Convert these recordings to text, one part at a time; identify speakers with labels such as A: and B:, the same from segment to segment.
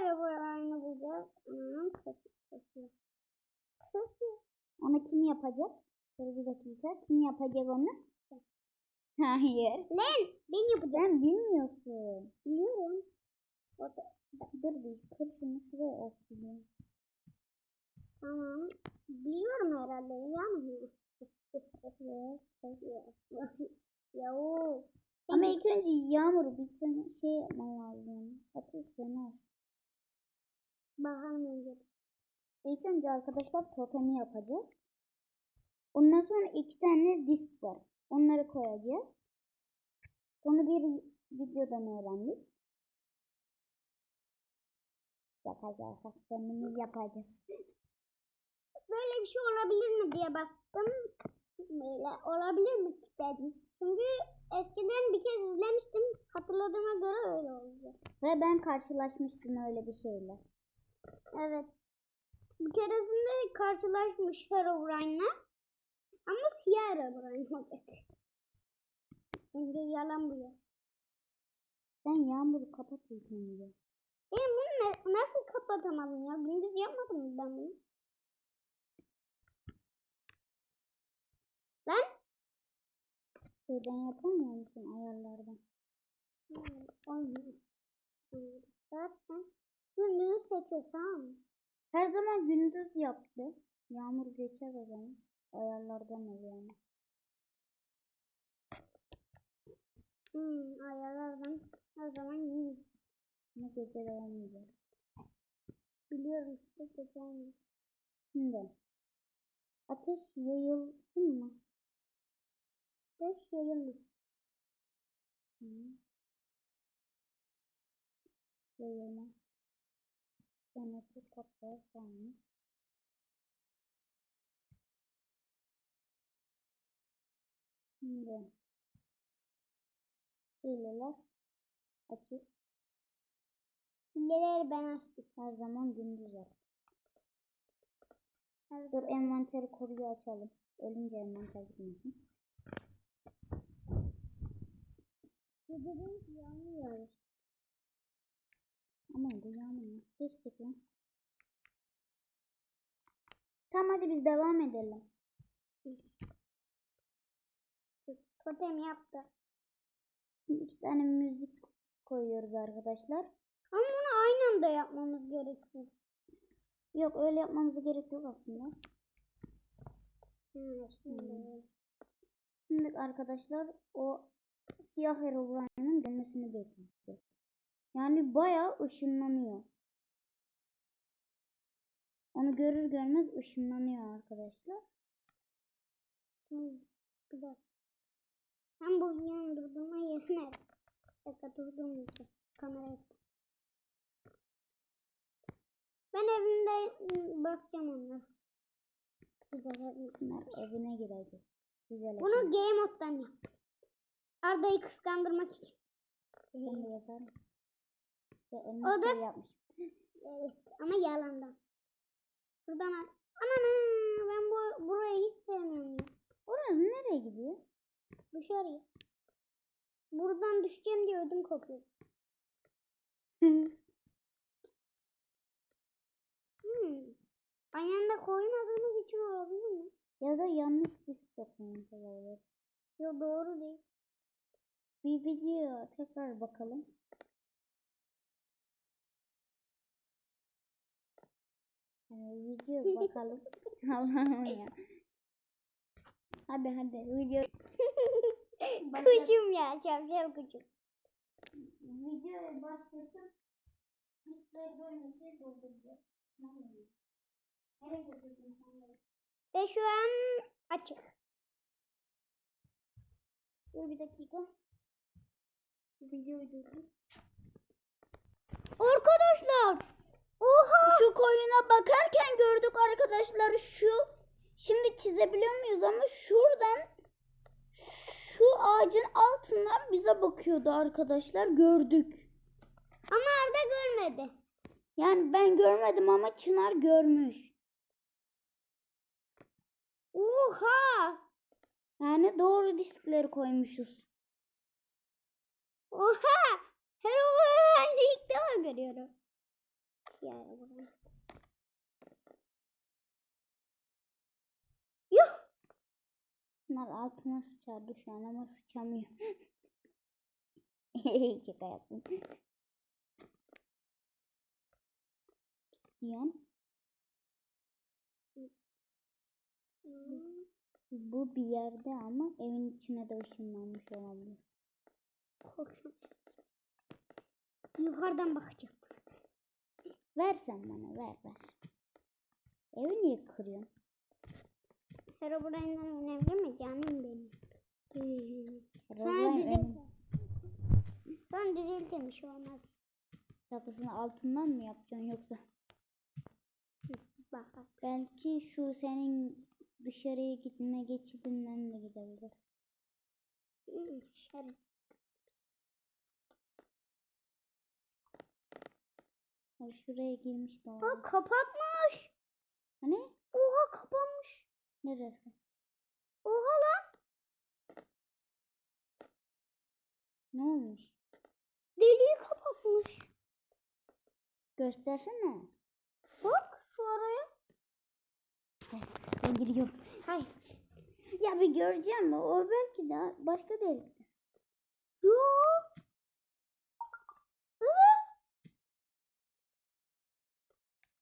A: Herobrine'i bulacağız. Hmm.
B: Onu kim yapacak? Dur bir dakika. Kim yapacak onu? Hayır.
A: Lan ben yapacağım.
B: Sen bilmiyorsun.
A: Biliyorum.
B: O da, dur bir kır şunu şuraya olsun.
A: Tamam. Biliyorum herhalde. Yanmıyor. ya o.
B: Ama ilk önce yağmuru bir şey yapman lazım. Atış söner.
A: Bakalım önce.
B: İlk önce arkadaşlar totemi yapacağız. Ondan sonra iki tane disk var. Onları koyacağız. Onu bir videodan öğrendik. Yapacağız. Kendimiz yapacağız.
A: Böyle bir şey olabilir mi diye baktım. Böyle olabilir mi dedim. Çünkü eskiden bir kez izlemiştim. Hatırladığıma göre öyle olacak.
B: Ve ben karşılaşmıştım öyle bir şeyle.
A: Evet. Bir keresinde karşılaşmış Herobrine'la. Ama siyah Herobrine olacak. Bence yalan bu ya.
B: Sen yağmuru kapat ilk önce.
A: E bunu nasıl kapatamadım ya? Gündüz yapmadım mı ben bunu? Lan?
B: Şeyden yapamıyor musun ayarlardan?
A: Olmuyor. Zaten gündüzü seçiyor tamam mı?
B: Her zaman gündüz yaptı. Yağmur geçer o zaman. Ayarlardan oluyor ama.
A: Hmm, ayarlardan her zaman iyi.
B: Ama gece de olmayacak.
A: Biliyorum işte seçerim.
B: Şimdi. Ateş yayılsın mı?
A: Beş yayılmış.
B: Hı. Yayılma. Deneti kaplar saniye. Şimdi. Hileler açık.
A: Hileleri ben açtım.
B: Her zaman gündüz yap. Dur envanteri koruyu açalım. Ölünce envanter gitmesin.
A: Geceleri yanmıyor.
B: Aman yağmur nasıl geçecek lan? Tamam hadi biz devam edelim.
A: Totem yaptı.
B: Şimdi iki tane müzik koyuyoruz arkadaşlar.
A: Ama bunu aynı anda yapmamız gerekiyor.
B: Yok öyle yapmamıza gerek yok aslında.
A: Hı, şimdi.
B: Şimdi arkadaşlar o siyah Herobrine'ın gelmesini bekleyeceğiz. Yani bayağı ışınlanıyor. Onu görür görmez ışınlanıyor arkadaşlar.
A: Güzel. Ben bu videonun durdurma yerine dakika durdurmayacağım. Kamerayı. Ben evimde bakacağım onları. Güzel yapmış.
B: Bunlar evine girecek. Güzel.
A: Bunu game moddan yaptım. Arda'yı kıskandırmak için.
B: Ben de yaparım. Ya
A: O da-
B: da yapmış.
A: Evet ama yalandan. Şuradan al. Ananı ben bu, burayı hiç sevmiyorum ya.
B: Orası nereye gidiyor?
A: Dışarıya. Buradan düşeceğim diye ödüm kopuyor. Hmm. Ayağında koymadığınız için olabilir mi?
B: ya da yanlış disk yapılmış olabilir.
A: Yok doğru değil.
B: Bir video tekrar bakalım. Video bakalım. Allah'ım ya. Hadi hadi video.
A: Kuşum ya şapşal kuşum.
B: Video başlasın. Display bölmesi dolduracağız. Nereye götürdün sen?
A: Ve şu an açık.
B: Dur bir dakika. Videoyu durdur.
A: Arkadaşlar. Oha.
B: Şu koyuna gördük arkadaşlar şu. Şimdi çizebiliyor muyuz ama şuradan şu ağacın altından bize bakıyordu arkadaşlar gördük.
A: Ama Arda görmedi.
B: Yani ben görmedim ama Çınar görmüş.
A: Oha.
B: Yani doğru diskleri koymuşuz.
A: Oha. Her olayı ilk defa görüyorum.
B: Bunlar altına sıçardı şu an ama sıçamıyor. Şaka yaptım. Yan. Bu bir yerde ama evin içine de ışınlanmış olabilir.
A: Yukarıdan bakacağım.
B: Ver sen bana ver ver. Evi niye kırıyorsun?
A: Herobrine'den önemli mi canım benim? Güzel.
B: evin
A: Ben düzelteyim şu olmaz.
B: çatısını altından mı yapacaksın yoksa?
A: Bak bak.
B: Belki şu senin dışarıya gitme geçidinden de gidebilir. O şuraya girmiş de olabilir.
A: kapatmış.
B: Hani?
A: Oha kapanmış.
B: Neresi?
A: Oha lan.
B: Ne olmuş?
A: Deliği kapatmış.
B: Göstersene.
A: Bak şu araya.
B: Ben giriyorum.
A: Hayır.
B: Ya bir göreceğim mi? O belki de başka delikte.
A: Yok.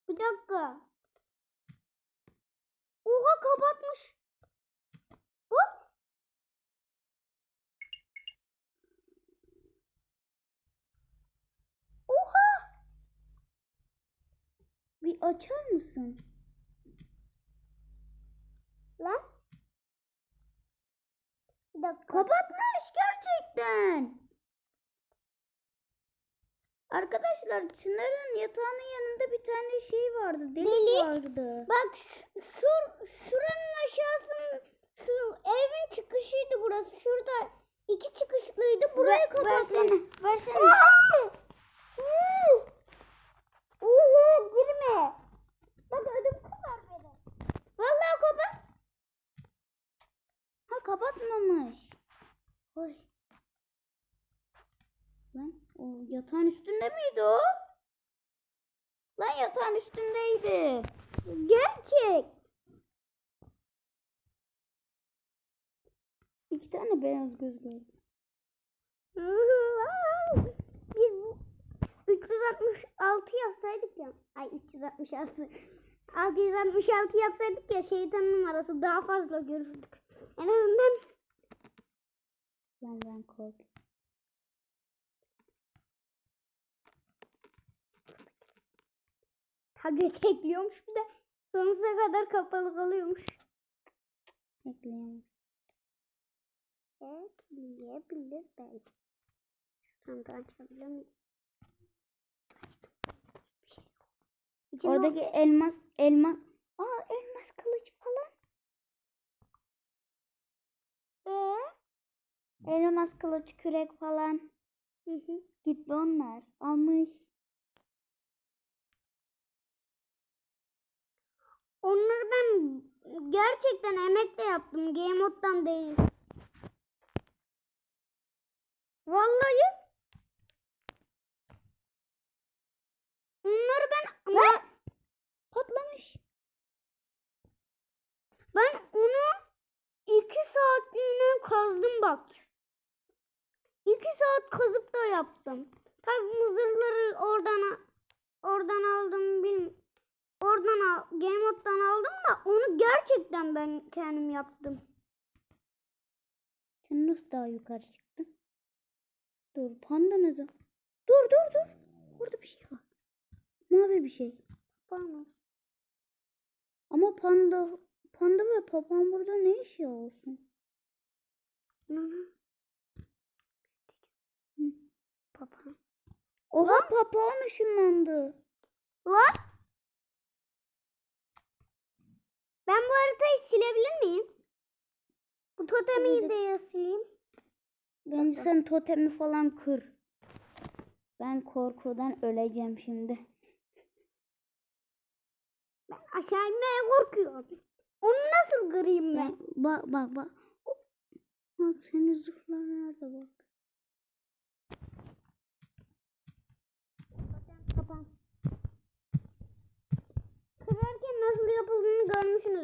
A: Bir dakika. Oha kapatmış. Bak. Oha.
B: Bir açar mısın?
A: Lan. Bir dakika.
B: Kapatmış gerçekten. Arkadaşlar Çınar'ın yatağının yanında bir tane şey vardı. Delik,
A: Delik.
B: vardı.
A: Bak şu, şur, şuranın aşağısının şu evin çıkışıydı burası. Şurada iki çıkışlıydı. Burayı
B: Ver-
A: kapatmış.
B: Versene. Versene.
A: Hı! Oha girme. Bak ödüm kopar beni. Vallahi kopar.
B: Ha kapatmamış.
A: Oy.
B: Lan o yatağın üstünde miydi o? Lan yatağın üstündeydi.
A: Gerçek.
B: İki tane beyaz göz gördüm.
A: Biz bu 366 yapsaydık ya. Ay 366. 666 yapsaydık ya şeytan numarası daha fazla görürdük. En azından
B: Lan ben korkuyorum.
A: Tablet ekliyormuş bir de sonsuza kadar kapalı kalıyormuş.
B: Ekleyemem.
A: Ekleyebilir belki. Şuradan da açabilir miyim? İçinde
B: Oradaki elmas elmas. Aa elmas kılıç falan.
A: Ee?
B: Elmas kılıç kürek falan.
A: Hı hı.
B: Gitti onlar. Almış.
A: Onları ben gerçekten emekle yaptım. Game moddan değil. Vallahi Onları ben ama
B: Patlamış.
A: ben onu iki saatliğine kazdım bak. İki saat kazıp da yaptım. Tabi muzırları oradan oradan aldım bil oradan al, Game Mode'dan gerçekten ben kendim yaptım.
B: Sen nasıl daha yukarı çıktın? Dur panda ne zaman? Dur dur dur. Orada bir şey var. Mavi bir şey.
A: Bana.
B: Ama panda panda ve papağan burada ne işi olsun?
A: Hı hı.
B: Hı.
A: Papa.
B: Oha papağan ışınlandı.
A: Lan. Ben bu haritayı silebilir miyim? Bu totemi de sileyim.
B: Bence sen totemi falan kır. Ben korkudan öleceğim şimdi.
A: Ben aşağı inmeye korkuyorum. Onu nasıl kırayım ben?
B: Bak bak bak. Bak senin zırhlar nerede bak.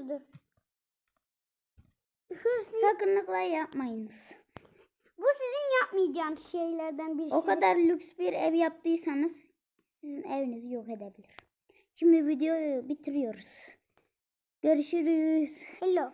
A: Görmüşsünüzdür. Şu
B: Sakınlıkla yapmayınız.
A: Bu sizin yapmayacağınız şeylerden birisi.
B: O kadar lüks bir ev yaptıysanız sizin evinizi yok edebilir. Şimdi videoyu bitiriyoruz. Görüşürüz.
A: Hello.